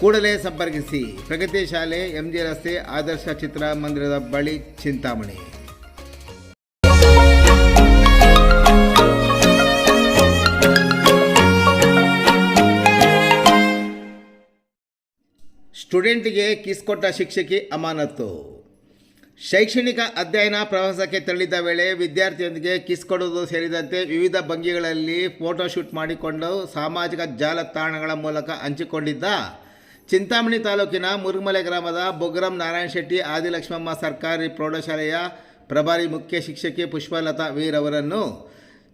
ಕೂಡಲೇ ಸಂಪರ್ಕಿಸಿ ಪ್ರಗತಿ ಶಾಲೆ, ಎಂಜಿ ರಸ್ತೆ, ಆದರ್ಶ ಚಿತ್ರಮಂದಿರದ ಬಳಿ ಚಿಂತಾಮಣಿ. ಸ್ಟೂಡೆಂಟ್ಗೆ ಕಿಸ್ ಕೊಟ್ಟ ಶಿಕ್ಷಕಿ ಅಮಾನತ್ತು. ಶೈಕ್ಷಣಿಕ ಅಧ್ಯಯನ ಪ್ರವಾಸಕ್ಕೆ ತೆರಳಿದ್ದ ವೇಳೆ ವಿದ್ಯಾರ್ಥಿಯೊಂದಿಗೆ ಕಿಸ್ ಕೊಡುವುದು ಸೇರಿದಂತೆ ವಿವಿಧ ಭಂಗಿಗಳಲ್ಲಿ ಫೋಟೋಶೂಟ್ ಮಾಡಿಕೊಂಡು ಸಾಮಾಜಿಕ ಜಾಲತಾಣಗಳ ಮೂಲಕ ಹಂಚಿಕೊಂಡಿದ್ದ ಚಿಂತಾಮಣಿ ತಾಲೂಕಿನ ಮುರುಗಮಲೆ ಗ್ರಾಮದ ಬೊಗ್ರಂ ನಾರಾಯಣ ಶೆಟ್ಟಿ, ಆದಿಲಕ್ಷ್ಮಮ್ಮ ಸರ್ಕಾರಿ ಪ್ರೌಢಶಾಲೆಯ ಪ್ರಭಾರಿ ಮುಖ್ಯ ಶಿಕ್ಷಕಿ ಪುಷ್ಪಲತಾ ವೀರ್ ಅವರನ್ನು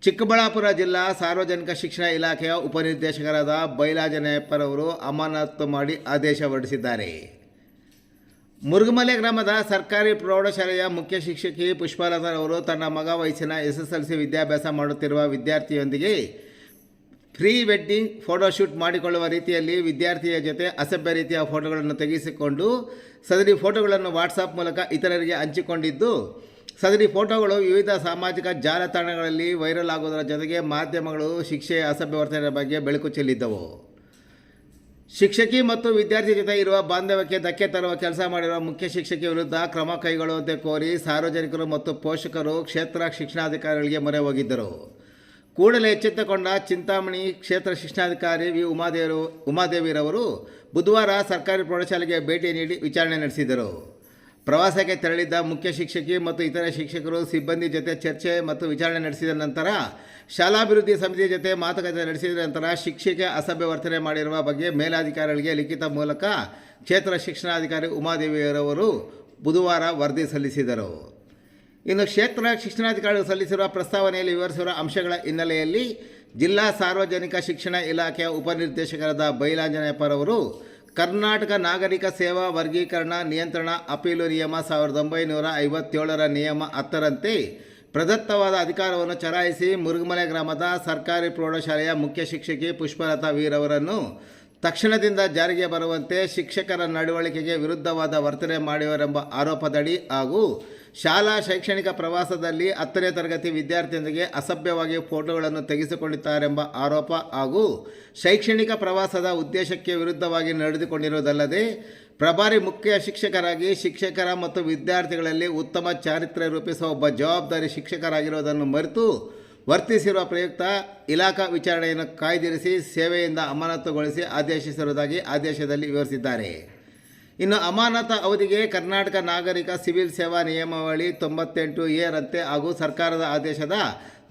ಚಿಕ್ಕಬಳ್ಳಾಪುರ ಜಿಲ್ಲಾ ಸಾರ್ವಜನಿಕ ಶಿಕ್ಷಣ ಇಲಾಖೆಯ ಉಪನಿರ್ದೇಶಕರಾದ ಬೈಲಾಜನಯ್ಯಪ್ಪರವರು ಅಮಾನತು ಮಾಡಿ ಆದೇಶ ಹೊರಡಿಸಿದ್ದಾರೆ. ಮುರುಗಮಲೆ ಗ್ರಾಮದ ಸರ್ಕಾರಿ ಪ್ರೌಢಶಾಲೆಯ ಮುಖ್ಯ ಶಿಕ್ಷಕಿ ಪುಷ್ಪಲತಾರವರು ತನ್ನ ಮಗ ವಯಸ್ಸಿನ ಎಸ್ ಎಸ್ ಎಲ್ ಸಿ ವಿದ್ಯಾಭ್ಯಾಸ ಮಾಡುತ್ತಿರುವ ವಿದ್ಯಾರ್ಥಿಯೊಂದಿಗೆ ಪ್ರೀ ವೆಡ್ಡಿಂಗ್ ಫೋಟೋಶೂಟ್ ಮಾಡಿಕೊಳ್ಳುವ ರೀತಿಯಲ್ಲಿ ವಿದ್ಯಾರ್ಥಿಯ ಜೊತೆ ಅಸಭ್ಯ ರೀತಿಯ ಫೋಟೋಗಳನ್ನು ತೆಗೆಸಿಕೊಂಡು ಸದರಿ ಫೋಟೋಗಳನ್ನು ವಾಟ್ಸಾಪ್ ಮೂಲಕ ಇತರರಿಗೆ ಹಂಚಿಕೊಂಡಿದ್ದು, ಸದರಿ ಫೋಟೋಗಳು ವಿವಿಧ ಸಾಮಾಜಿಕ ಜಾಲತಾಣಗಳಲ್ಲಿ ವೈರಲ್ ಆಗುವುದರ ಜೊತೆಗೆ ಮಾಧ್ಯಮಗಳು ಶಿಕ್ಷೆಯ ಅಸಭ್ಯ ವರ್ತನೆಯ ಬಗ್ಗೆ ಬೆಳಕು ಚೆಲ್ಲಿದ್ದವು. ಶಿಕ್ಷಕಿ ಮತ್ತು ವಿದ್ಯಾರ್ಥಿ ಜೊತೆ ಇರುವ ಬಾಂಧವ್ಯಕ್ಕೆ ಧಕ್ಕೆ ತರುವ ಕೆಲಸ ಮಾಡಿರುವ ಮುಖ್ಯ ಶಿಕ್ಷಕಿ ವಿರುದ್ಧ ಕ್ರಮ ಕೈಗೊಳ್ಳುವಂತೆ ಕೋರಿ ಸಾರ್ವಜನಿಕರು ಮತ್ತು ಪೋಷಕರು ಕ್ಷೇತ್ರ ಶಿಕ್ಷಣಾಧಿಕಾರಿಗಳಿಗೆ ಮೊರೆ ಹೋಗಿದ್ದರು. ಕೂಡಲೇ ಎಚ್ಚೆತ್ತುಕೊಂಡ ಚಿಂತಾಮಣಿ ಕ್ಷೇತ್ರ ಶಿಕ್ಷಣಾಧಿಕಾರಿ ವಿ. ಉಮಾದೇವರು, ಉಮಾದೇವಿರವರು ಬುಧವಾರ ಸರ್ಕಾರಿ ಪ್ರೌಢಶಾಲೆಗೆ ಭೇಟಿ ನೀಡಿ ವಿಚಾರಣೆ ನಡೆಸಿದರು. ಪ್ರವಾಸಕ್ಕೆ ತೆರಳಿದ್ದ ಮುಖ್ಯ ಶಿಕ್ಷಕಿ ಮತ್ತು ಇತರ ಶಿಕ್ಷಕರು ಸಿಬ್ಬಂದಿ ಜೊತೆ ಚರ್ಚೆ ಮತ್ತು ವಿಚಾರಣೆ ನಡೆಸಿದ ನಂತರ ಶಾಲಾಭಿವೃದ್ಧಿ ಸಮಿತಿ ಜೊತೆ ಮಾತುಕತೆ ನಡೆಸಿದ ನಂತರ ಶಿಕ್ಷೆಗೆ ಅಸಭ್ಯ ವರ್ತನೆ ಮಾಡಿರುವ ಬಗ್ಗೆ ಮೇಲಾಧಿಕಾರಿಗಳಿಗೆ ಲಿಖಿತ ಮೂಲಕ ಕ್ಷೇತ್ರ ಶಿಕ್ಷಣಾಧಿಕಾರಿ ಉಮಾದೇವಿಯರವರು ಬುಧವಾರ ವರದಿ ಸಲ್ಲಿಸಿದರು. ಇನ್ನು ಕ್ಷೇತ್ರ ಶಿಕ್ಷಣಾಧಿಕಾರಿಗಳು ಸಲ್ಲಿಸಿರುವ ಪ್ರಸ್ತಾವನೆಯಲ್ಲಿ ವಿವರಿಸಿರುವ ಅಂಶಗಳ ಹಿನ್ನೆಲೆಯಲ್ಲಿ ಜಿಲ್ಲಾ ಸಾರ್ವಜನಿಕ ಶಿಕ್ಷಣ ಇಲಾಖೆಯ ಉಪನಿರ್ದೇಶಕರಾದ ಬೈಲಾಂಜನೇಯಪ್ಪರವರು ಕರ್ನಾಟಕ ನಾಗರಿಕ ಸೇವಾ ವರ್ಗೀಕರಣ ನಿಯಂತ್ರಣ ಅಪೀಲು ನಿಯಮ ಸಾವಿರದ ಒಂಬೈನೂರ ಐವತ್ತೇಳರ ನಿಯಮ ಹತ್ತರಂತೆ ಪ್ರದತ್ತವಾದ ಅಧಿಕಾರವನ್ನು ಚಲಾಯಿಸಿ ಮುರುಗಮಲೆ ಗ್ರಾಮದ ಸರ್ಕಾರಿ ಪ್ರೌಢಶಾಲೆಯ ಮುಖ್ಯ ಶಿಕ್ಷಕಿ ಪುಷ್ಪಲತಾ ವೀರ್ ಅವರನ್ನು ತಕ್ಷಣದಿಂದ ಜಾರಿಗೆ ಬರುವಂತೆ ಶಿಕ್ಷಕರ ನಡವಳಿಕೆಗೆ ವಿರುದ್ಧವಾದ ವರ್ತನೆ ಮಾಡಿವರೆಂಬ ಆರೋಪದಡಿ ಹಾಗೂ ಶಾಲಾ ಶೈಕ್ಷಣಿಕ ಪ್ರವಾಸದಲ್ಲಿ ಹತ್ತನೇ ತರಗತಿ ವಿದ್ಯಾರ್ಥಿಯೊಂದಿಗೆ ಅಸಭ್ಯವಾಗಿ ಫೋಟೋಗಳನ್ನು ತೆಗೆಸಿಕೊಂಡಿದ್ದಾರೆಂಬ ಆರೋಪ ಹಾಗೂ ಶೈಕ್ಷಣಿಕ ಪ್ರವಾಸದ ಉದ್ದೇಶಕ್ಕೆ ವಿರುದ್ಧವಾಗಿ ನಡೆದುಕೊಂಡಿರುವುದಲ್ಲದೆ ಪ್ರಭಾರಿ ಮುಖ್ಯ ಶಿಕ್ಷಕರಾಗಿ ಶಿಕ್ಷಕರ ಮತ್ತು ವಿದ್ಯಾರ್ಥಿಗಳಲ್ಲಿ ಉತ್ತಮ ಚಾರಿತ್ರ್ಯ ರೂಪಿಸುವ ಒಬ್ಬ ಜವಾಬ್ದಾರಿ ಶಿಕ್ಷಕರಾಗಿರುವುದನ್ನು ಮರೆತು ವರ್ತಿಸಿರುವ ಪ್ರಯುಕ್ತ ಇಲಾಖಾ ವಿಚಾರಣೆಯನ್ನು ಕಾಯ್ದಿರಿಸಿ ಸೇವೆಯಿಂದ ಅಮಾನತುಗೊಳಿಸಿ ಆದೇಶಿಸಿರುವುದಾಗಿ ಆದೇಶದಲ್ಲಿ ವಿವರಿಸಿದ್ದಾರೆ. ಇನ್ನು ಅಮಾನತ ಅವಧಿಗೆ ಕರ್ನಾಟಕ ನಾಗರಿಕ ಸಿವಿಲ್ ಸೇವಾ ನಿಯಮಾವಳಿ ತೊಂಬತ್ತೆಂಟು ಎ ರಂತೆ ಹಾಗೂ ಸರ್ಕಾರದ ಆದೇಶದ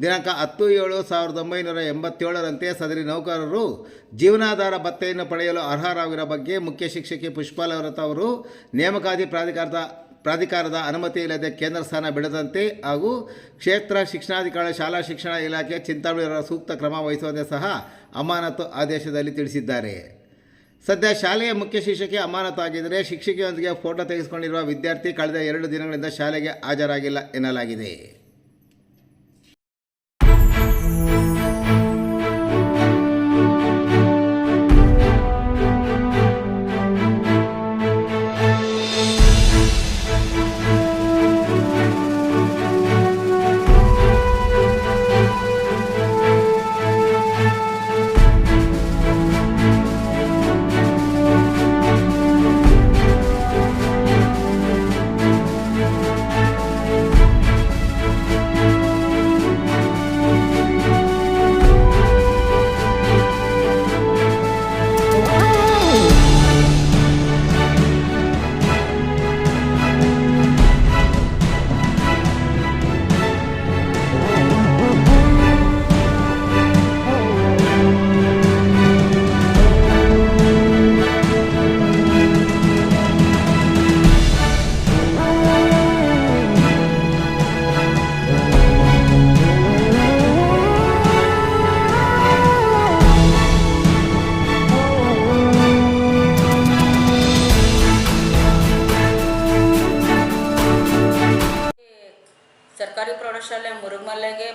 ದಿನಾಂಕ ಹತ್ತು ಏಳು ಸಾವಿರದ ಒಂಬೈನೂರ ಎಂಬತ್ತೇಳರಂತೆ ಸದರಿ ನೌಕರರು ಜೀವನಾಧಾರ ಭತ್ತೆಯನ್ನು ಪಡೆಯಲು ಅರ್ಹರಾಗಿರೋ ಬಗ್ಗೆ ಮುಖ್ಯ ಶಿಕ್ಷಕಿ ಪುಷ್ಪಾಲವರತ ಅವರು ನೇಮಕಾತಿ ಪ್ರಾಧಿಕಾರದ ಪ್ರಾಧಿಕಾರದ ಅನುಮತಿ ಇಲ್ಲದೆ ಕೇಂದ್ರ ಸ್ಥಾನ ಬಿಡದಂತೆ ಹಾಗೂ ಕ್ಷೇತ್ರ ಶಿಕ್ಷಣಾಧಿಕಾರಿ, ಶಾಲಾ ಶಿಕ್ಷಣ ಇಲಾಖೆ ಚಿಂತಾಮಣಿಯವರ ಸೂಕ್ತ ಕ್ರಮ ವಹಿಸುವಂತೆ ಸಹ ಅಮಾನತು ಆದೇಶದಲ್ಲಿ ತಿಳಿಸಿದ್ದಾರೆ. ಸದ್ಯ ಶಾಲೆಯ ಮುಖ್ಯ ಶಿಕ್ಷಕಿ ಅಮಾನತಾಗಿದ್ದರೆ ಶಿಕ್ಷಕಿಯೊಂದಿಗೆ ಫೋಟೋ ತೆಗೆಸಿಕೊಂಡಿರುವ ವಿದ್ಯಾರ್ಥಿ ಕಳೆದ ಎರಡು ದಿನಗಳಿಂದ ಶಾಲೆಗೆ ಹಾಜರಾಗಿಲ್ಲ ಎನ್ನಲಾಗಿದೆ.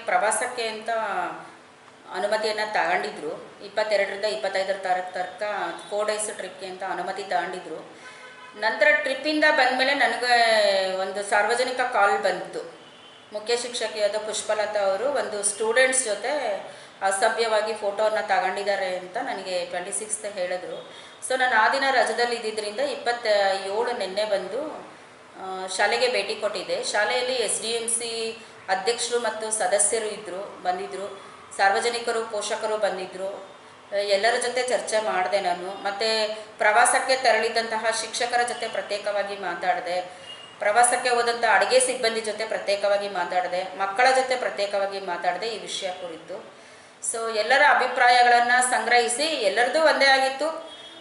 ಪ್ರವಾಸಕ್ಕೆ ಅಂತ ಅನುಮತಿಯನ್ನು ತಗೊಂಡಿದ್ರು. ಇಪ್ಪತ್ತೆರಡರಿಂದ ಇಪ್ಪತ್ತೈದರ ತಾರೀಕು ತರಕ ಫೋರ್ ಡೇಸ್ ಟ್ರಿಪ್ಗೆ ಅಂತ ಅನುಮತಿ ತಗೊಂಡಿದ್ರು. ನಂತರ ಟ್ರಿಪ್ಪಿಂದ ಬಂದಮೇಲೆ ನನಗೆ ಒಂದು ಸಾರ್ವಜನಿಕ ಕಾಲ್ ಬಂತು. ಮುಖ್ಯ ಶಿಕ್ಷಕಿಯಾದ ಪುಷ್ಪಲತಾ ಅವರು ಒಂದು ಸ್ಟೂಡೆಂಟ್ಸ್ ಜೊತೆ ಅಸಭ್ಯವಾಗಿ ಫೋಟೋವನ್ನು ತಗೊಂಡಿದ್ದಾರೆ ಅಂತ ನನಗೆ ಟ್ವೆಂಟಿ ಸಿಕ್ಸ್ತ್ ಹೇಳಿದ್ರು. ಸೊ ನಾನು ಆ ದಿನ ರಜದಲ್ಲಿ ಇದ್ದಿದ್ದರಿಂದ ಇಪ್ಪತ್ತ ಏಳು ನಿನ್ನೆ ಬಂದು ಶಾಲೆಗೆ ಭೇಟಿ ಕೊಟ್ಟಿದ್ದೆ. ಶಾಲೆಯಲ್ಲಿ ಎಸ್ ಡಿ ಎಂ ಸಿ ಅಧ್ಯಕ್ಷರು ಮತ್ತು ಸದಸ್ಯರು ಇದ್ದರು ಬಂದಿದ್ದರು ಸಾರ್ವಜನಿಕರು, ಪೋಷಕರು ಬಂದಿದ್ದರು ಎಲ್ಲರ ಜೊತೆ ಚರ್ಚೆ ಮಾಡಿದೆ ನಾನು. ಮತ್ತು ಪ್ರವಾಸಕ್ಕೆ ತೆರಳಿದಂತಹ ಶಿಕ್ಷಕರ ಜೊತೆ ಪ್ರತ್ಯೇಕವಾಗಿ ಮಾತಾಡಿದೆ. ಪ್ರವಾಸಕ್ಕೆ ಹೋದಂಥ ಅಡುಗೆ ಸಿಬ್ಬಂದಿ ಜೊತೆ ಪ್ರತ್ಯೇಕವಾಗಿ ಮಾತಾಡಿದೆ. ಮಕ್ಕಳ ಜೊತೆ ಪ್ರತ್ಯೇಕವಾಗಿ ಮಾತಾಡಿದೆ ಈ ವಿಷಯ ಕುರಿತು. ಸೊ ಎಲ್ಲರ ಅಭಿಪ್ರಾಯಗಳನ್ನು ಸಂಗ್ರಹಿಸಿ ಎಲ್ಲರದ್ದು ಒಂದೇ ಆಗಿತ್ತು.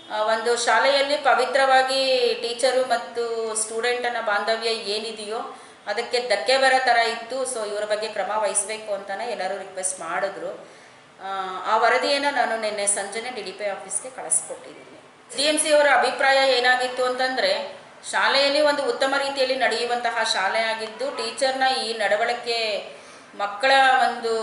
ಒಂದು ಶಾಲೆಯಲ್ಲಿ ಪವಿತ್ರವಾಗಿ ಟೀಚರು ಮತ್ತು ಸ್ಟೂಡೆಂಟನ ಬಾಂಧವ್ಯ ಏನಿದೆಯೋ ಅದಕ್ಕೆ ಧಕ್ಕೆ ಬರೋ ಥರ ಇತ್ತು. ಸೊ ಇವರ ಬಗ್ಗೆ ಕ್ರಮ ವಹಿಸಬೇಕು ಅಂತಲೇ ಎಲ್ಲರೂ ರಿಕ್ವೆಸ್ಟ್ ಮಾಡಿದ್ರು. ಆ, ವರದಿಯನ್ನು ನಾನು ನಿನ್ನೆ ಸಂಜೆನೆ ಡಿ ಡಿ ಪಿ ಆಫೀಸ್ಗೆ ಕಳಿಸ್ಕೊಟ್ಟಿದ್ದೀನಿ. ಡಿ ಎಂ ಸಿ ಅವರ ಅಭಿಪ್ರಾಯ ಏನಾಗಿತ್ತು ಅಂತಂದರೆ ಶಾಲೆಯಲ್ಲಿ ಒಂದು ಉತ್ತಮ ರೀತಿಯಲ್ಲಿ ನಡೆಯುವಂತಹ ಶಾಲೆ ಆಗಿದ್ದು ಟೀಚರ್ನ ಈ ನಡವಳಿಕೆ ಮಕ್ಕಳ ಒಂದು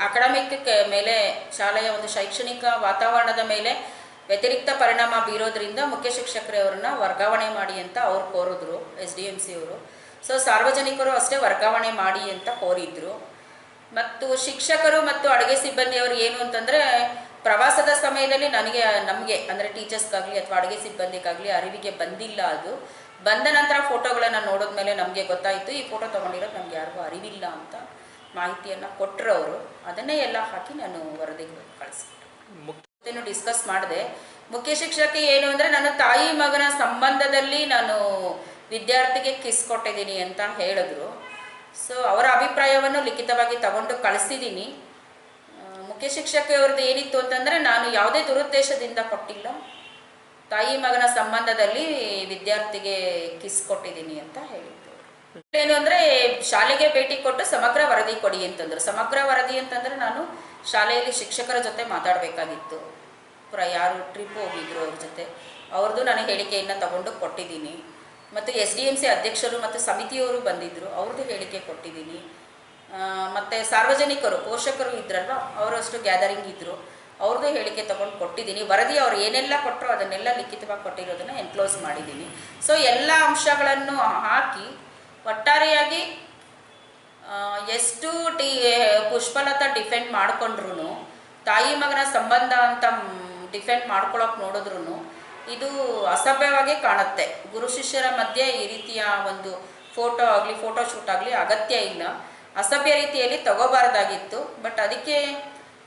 ಅಕಾಡೆಮಿಕ್ ಮೇಲೆ ಶಾಲೆಯ ಒಂದು ಶೈಕ್ಷಣಿಕ ವಾತಾವರಣದ ಮೇಲೆ ವ್ಯತಿರಿಕ್ತ ಪರಿಣಾಮ ಬೀರೋದ್ರಿಂದ ಮುಖ್ಯ ಶಿಕ್ಷಕರವ್ರನ್ನ ವರ್ಗಾವಣೆ ಮಾಡಿ ಅಂತ ಅವ್ರು ಕೋರಿದ್ರು, ಎಸ್ ಡಿ ಎಂ ಸಿ ಅವರು. ಸೊ ಸಾರ್ವಜನಿಕರು ಅಷ್ಟೇ ವರ್ಗಾವಣೆ ಮಾಡಿ ಅಂತ ಕೋರಿದ್ರು. ಮತ್ತು ಶಿಕ್ಷಕರು ಮತ್ತು ಅಡುಗೆ ಸಿಬ್ಬಂದಿಯವರು ಏನು ಅಂತಂದರೆ, ಪ್ರವಾಸದ ಸಮಯದಲ್ಲಿ ನನಗೆ, ನಮಗೆ, ಅಂದರೆ ಟೀಚರ್ಸ್ಗಾಗಲಿ ಅಥವಾ ಅಡುಗೆ ಸಿಬ್ಬಂದಿಗಾಗಲಿ ಅರಿವಿಗೆ ಬಂದಿಲ್ಲ ಅದು. ಬಂದ ನಂತರ ಫೋಟೋಗಳನ್ನು ನೋಡಿದ್ಮೇಲೆ ನಮಗೆ ಗೊತ್ತಾಯಿತು, ಈ ಫೋಟೋ ತೊಗೊಂಡಿರೋದು ನಮ್ಗೆ ಯಾರಿಗೂ ಅರಿವಿಲ್ಲ ಅಂತ ಮಾಹಿತಿಯನ್ನು ಕೊಟ್ಟರು ಅವರು. ಅದನ್ನೇ ಎಲ್ಲ ಹಾಕಿ ನಾನು ವರದಿಗೆ ಕಳಿಸ್ಬಿಟ್ಟೆ ಜೊತೆನೂ ಡಿಸ್ಕಸ್ ಮಾಡಿದೆ. ಮುಖ್ಯ ಶಿಕ್ಷಕಿ ಏನು ಅಂದರೆ, ನನ್ನ ತಾಯಿ ಮಗನ ಸಂಬಂಧದಲ್ಲಿ ನಾನು ವಿದ್ಯಾರ್ಥಿಗೆ ಕಿಸ್ ಕೊಟ್ಟಿದ್ದೀನಿ ಅಂತ ಹೇಳಿದ್ರು. ಸೊ ಅವರ ಅಭಿಪ್ರಾಯವನ್ನು ಲಿಖಿತವಾಗಿ ತಗೊಂಡು ಕಳಿಸಿದ್ದೀನಿ ಮುಖ್ಯ ಶಿಕ್ಷಕಿಯವ್ರದ್ದು ಏನಿತ್ತು ಅಂತಂದರೆ, ನಾನು ಯಾವುದೇ ದುರುದ್ದೇಶದಿಂದ ಕೊಟ್ಟಿಲ್ಲ. ತಾಯಿ ಮಗನ ಸಂಬಂಧದಲ್ಲಿ ವಿದ್ಯಾರ್ಥಿಗೆ ಕಿಸ್ ಕೊಟ್ಟಿದ್ದೀನಿ ಅಂತ ಹೇಳಿದ್ದು ಏನು ಅಂದ್ರೆ ಶಾಲೆಗೆ ಭೇಟಿ ಕೊಟ್ಟು ಸಮಗ್ರ ವರದಿ ಕೊಡಿ ಅಂತಂದ್ರು. ಸಮಗ್ರ ವರದಿ ಅಂತಂದ್ರೆ ನಾನು ಶಾಲೆಯಲ್ಲಿ ಶಿಕ್ಷಕರ ಜೊತೆ ಮಾತಾಡಬೇಕಾಗಿತ್ತು. ಪುರ ಯಾರು ಟ್ರಿಪ್ ಹೋಗಿದ್ರು ಅವ್ರ ಜೊತೆ. ಅವ್ರದ್ದು ನಾನು ಹೇಳಿಕೆಯನ್ನು ತಗೊಂಡು ಕೊಟ್ಟಿದ್ದೀನಿ. ಮತ್ತು ಎಸ್ ಡಿ ಎಂ ಸಿ ಅಧ್ಯಕ್ಷರು ಮತ್ತು ಸಮಿತಿಯವರು ಬಂದಿದ್ದರು ಅವ್ರದ್ದು ಹೇಳಿಕೆ ಕೊಟ್ಟಿದ್ದೀನಿ. ಮತ್ತು ಸಾರ್ವಜನಿಕರು, ಪೋಷಕರು ಇದ್ರಲ್ವ, ಅವರಷ್ಟು ಗ್ಯಾದರಿಂಗ್ ಇದ್ದರು ಅವ್ರದ್ದು ಹೇಳಿಕೆ ತಗೊಂಡು ಕೊಟ್ಟಿದ್ದೀನಿ. ವರದಿ ಅವರು ಏನೆಲ್ಲ ಕೊಟ್ಟರು ಅದನ್ನೆಲ್ಲ ಲಿಖಿತವಾಗಿ ಕೊಟ್ಟಿರೋದನ್ನು ಎನ್ಕ್ಲೋಸ್ ಮಾಡಿದ್ದೀನಿ. ಸೊ ಎಲ್ಲ ಅಂಶಗಳನ್ನು ಹಾಕಿ ಒಟ್ಟಾರೆಯಾಗಿ ಎಷ್ಟು ಟಿ ಪುಷ್ಪಲತಾ ಡಿಫೆಂಡ್ ಮಾಡಿಕೊಂಡ್ರು ತಾಯಿ ಮಗನ ಸಂಬಂಧ ಅಂತ ಡಿಫೆಂಡ್ ಮಾಡ್ಕೊಳಕ್ಕೆ ನೋಡಿದ್ರು ಇದು ಅಸಭ್ಯವಾಗಿ ಕಾಣುತ್ತೆ. ಗುರು ಶಿಷ್ಯರ ಮಧ್ಯೆ ಈ ರೀತಿಯ ಒಂದು ಫೋಟೋ ಆಗಲಿ, ಫೋಟೋ ಶೂಟ್ ಆಗಲಿ ಅಗತ್ಯ ಇಲ್ಲ. ಅಸಭ್ಯ ರೀತಿಯಲ್ಲಿ ತಗೋಬಾರ್ದಾಗಿತ್ತು, ಬಟ್ ಅದಕ್ಕೆ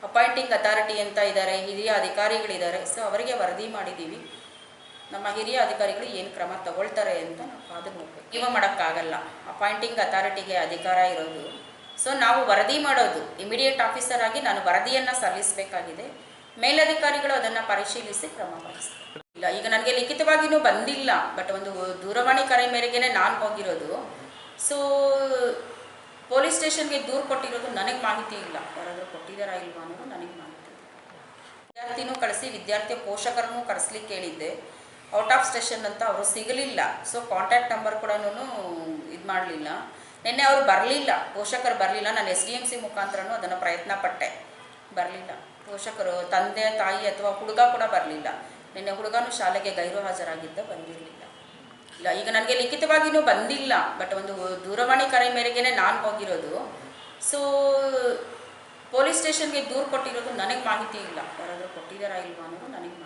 ಅಪಾಯಿಂಟಿಂಗ್ ಅಥಾರಿಟಿ ಅಂತ ಇದ್ದಾರೆ ಹಿರಿಯ ಅಧಿಕಾರಿಗಳಿದ್ದಾರೆ ಸೊ ಅವರಿಗೆ ವರದಿ ಮಾಡಿದ್ದೀವಿ ನಮ್ಮ ಹಿರಿಯ ಅಧಿಕಾರಿಗಳು ಏನು ಕ್ರಮ ತಗೊಳ್ತಾರೆ ಅಂತ ನಾವು ಕಾದು ನೋಡ್ಬೇಕು. ಇವ ಮಾಡೋಕ್ಕಾಗಲ್ಲ. ಅಪಾಯಿಂಟಿಂಗ್ ಅಥಾರಿಟಿಗೆ ಅಧಿಕಾರ ಇರೋದು. ಸೊ ನಾವು ವರದಿ ಮಾಡೋದು. ಇಮಿಡಿಯೇಟ್ ಆಫೀಸರ್ ಆಗಿ ನಾನು ವರದಿಯನ್ನು ಸಲ್ಲಿಸಬೇಕಾಗಿದೆ. ಮೇಲಧಿಕಾರಿಗಳು ಅದನ್ನು ಪರಿಶೀಲಿಸಿ ಕ್ರಮ ವಹಿಸ್ತಾರೆ ಇಲ್ಲ, ಈಗ ನನಗೆ ಲಿಖಿತವಾಗಿಯೂ ಬಂದಿಲ್ಲ ಬಟ್ ಒಂದು ದೂರವಾಣಿ ಕರೆ ಮೇರೆಗೆ ನಾನು ಹೋಗಿರೋದು. ಸೊ ಪೊಲೀಸ್ ಸ್ಟೇಷನ್ಗೆ ದೂರು ಕೊಟ್ಟಿರೋದು ನನಗೆ ಮಾಹಿತಿ ಇಲ್ಲ. ಯಾರಾದರೂ ಕೊಟ್ಟಿದ್ದಾರಾ ಇಲ್ವಾ ಅನ್ನೋದು ನನಗೆ ಮಾಹಿತಿ ವಿದ್ಯಾರ್ಥಿನೂ ಕಳಿಸಿ, ವಿದ್ಯಾರ್ಥಿಯ ಪೋಷಕರನ್ನು ಕರೆಸ್ಲಿಕ್ಕೆ ಹೇಳಿದ್ದೆ. ಔಟ್ ಆಫ್ ಸ್ಟೇಷನ್ ಅಂತ ಅವರು ಸಿಗಲಿಲ್ಲ. ಸೊ ಕಾಂಟ್ಯಾಕ್ಟ್ ನಂಬರ್ ಕೂಡ ಇದು ಮಾಡಲಿಲ್ಲ. ನಿನ್ನೆ ಅವರು ಬರಲಿಲ್ಲ. ಪೋಷಕರು ಬರಲಿಲ್ಲ. ನಾನು ಎಸ್ ಡಿ ಎಂ ಸಿ ಮುಖಾಂತರನೂ ಅದನ್ನು ಪ್ರಯತ್ನ ಪಟ್ಟೆ ಬರಲಿಲ್ಲ. ಪೋಷಕರು, ತಂದೆ, ತಾಯಿ ಅಥವಾ ಹುಡುಗ ಕೂಡ ಬರಲಿಲ್ಲ. ನಿನ್ನೆ ಹುಡುಗನು ಶಾಲೆಗೆ ಗೈರು ಹಾಜರಾಗಿದ್ದ ಬಂದಿರಲಿಲ್ಲ. ಇಲ್ಲ ಈಗ ನನಗೆ ಲಿಖಿತವಾಗಿಯೂ ಬಂದಿಲ್ಲ. ಬಟ್ ಒಂದು ದೂರವಾಣಿ ಕರೆ ಮೇರೆಗೆ ನಾನು ಹೋಗಿರೋದು. ಸೊ ಪೊಲೀಸ್ ಸ್ಟೇಷನ್ಗೆ ದೂರು ಕೊಟ್ಟಿರೋದು ನನಗೆ ಮಾಹಿತಿ ಇಲ್ಲ. ಯಾರಾದರೂ ಕೊಟ್ಟಿದ್ದಾರಾ ಇಲ್ವಾ ಅನ್ನೋದು ನನಗೆ